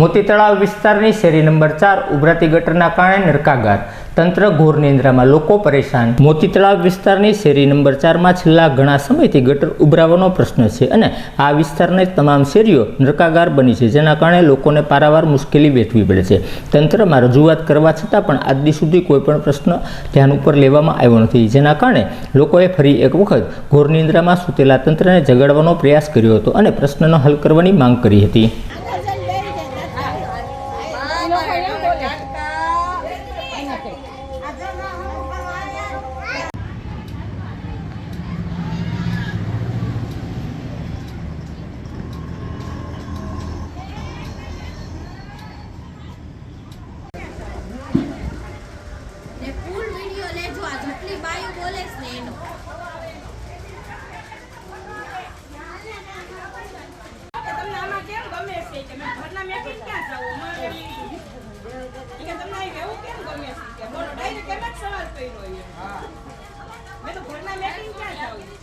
મોતી તળાવ વિસ્તારની શેરી નંબર ચાર ઉભરાતી ગટરના કારણે નરકાગાર. તંત્ર ઘોર નિંદ્રામાં લોકો પરેશાન. મોતી તળાવ વિસ્તારની શેરી નંબર ચારમાં છેલ્લા ઘણા સમયથી ગટર ઉભરાવાનો પ્રશ્ન છે અને આ વિસ્તારની તમામ શેરીઓ નરકાગાર બની છે, જેના કારણે લોકોને પારાવાર મુશ્કેલી વેઠવી પડે છે. તંત્રમાં રજૂઆત કરવા છતાં પણ આજ સુધી કોઈ પણ પ્રશ્ન ધ્યાન ઉપર લેવામાં આવ્યો નથી, જેના કારણે લોકોએ ફરી એક વખત ઘોર નિંદ્રામાં સૂતેલા તંત્રને જગાડવાનો પ્રયાસ કર્યો હતો અને પ્રશ્નનો હલ કરવાની માંગ કરી હતી. બાયું બોલે છે ને એનો કે તમને આમાં કેમ ગમે છે કે મેં ઘરના મેથી ક્યાં જાવું મારે ઈ કે તમને અહીં રહેવું કેમ ગમે છે કે બોલો ડાયરેક્ટ કેમ જ સવાલ કર્યો એ મેં તો ઘરના મેથી ક્યાં જાવું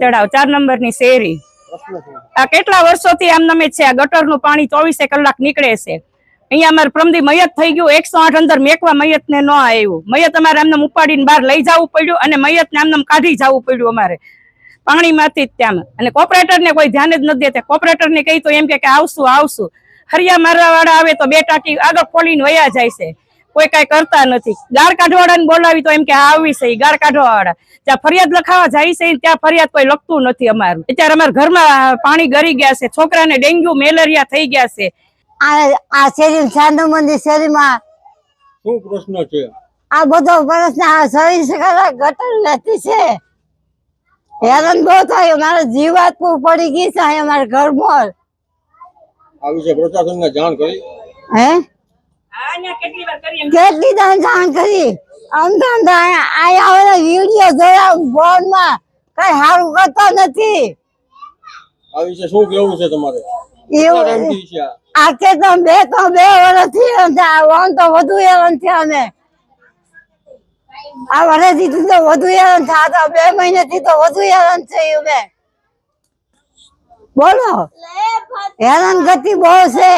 તળાવ ચાર નંબરની શેરી. આ કેટલા વર્ષોથી આમ નમે છે? આ ગટરનું પાણી ચોવીસે કલાક નીકળે છે. અહીંયા અમારે પ્રમદી મયત થઈ ગયું, એકસો આઠ અંદર મેકવા મયત ને ન આવ્યું. મયત અમારે આમને ઉપાડીને બહાર લઈ જવું પડ્યું અને મયત ને એમને કાઢી જવું પડ્યું અમારે. પાણીમાંથી જ ત્યાં. અને કોપરેટર ને કોઈ ધ્યાન જ નથી દેતા. કોપરેટર ને કહી તો એમ કે આવશું આવશું. હરિયા મારવા વાળા આવે તો બે ટાટી આગળ ખોલીને વયા જાય છે. કોઈ કઈ કરતા નથી. ગાળ કાઢવાળાને બોલાવી તો એમ કે આ આવી છે ગાળ કાઢવા વાળા જ્યાં ફરિયાદ લખાવા જાય છે ત્યાં ફરિયાદ કોઈ લખતું નથી અમારું. અત્યારે અમારા ઘરમાં પાણી ગરી ગયા છે. છોકરાને ડેન્ગ્યુ મેલેરિયા થઈ ગયા છે. આ આ શેરી ચાંદો મંદિર શેરીમાં શું પ્રશ્ન છે? આ બધો પ્રશ્ન આ ચોવીસ ગટર નથી છે. હેરાન બહુ થાય. મારે જીવાત પડી ગઈ છે અમારા મારા ઘરમાં. આ વિશે પ્રશાસનને જાણ કરી. હે? કેટલી વાર દાન જાણ કરી? અહીંયા અહીંયા આવેલા વીડિયો જોયા ફોનમાં કઈ સારું કરતો નથી. આ વિશે શું કેવું છે તમારે? એવું છે આ? આ કે તો બે તો બે વર્ષથી હેરાન તો વધુ હેરાન થયા અમે આ વર્ષથી તો વધુ હેરાન થયા બે મહિનાથી તો વધુ હેરાન થયું મેં બોલો. હેરાન ગતિ બહુ છે.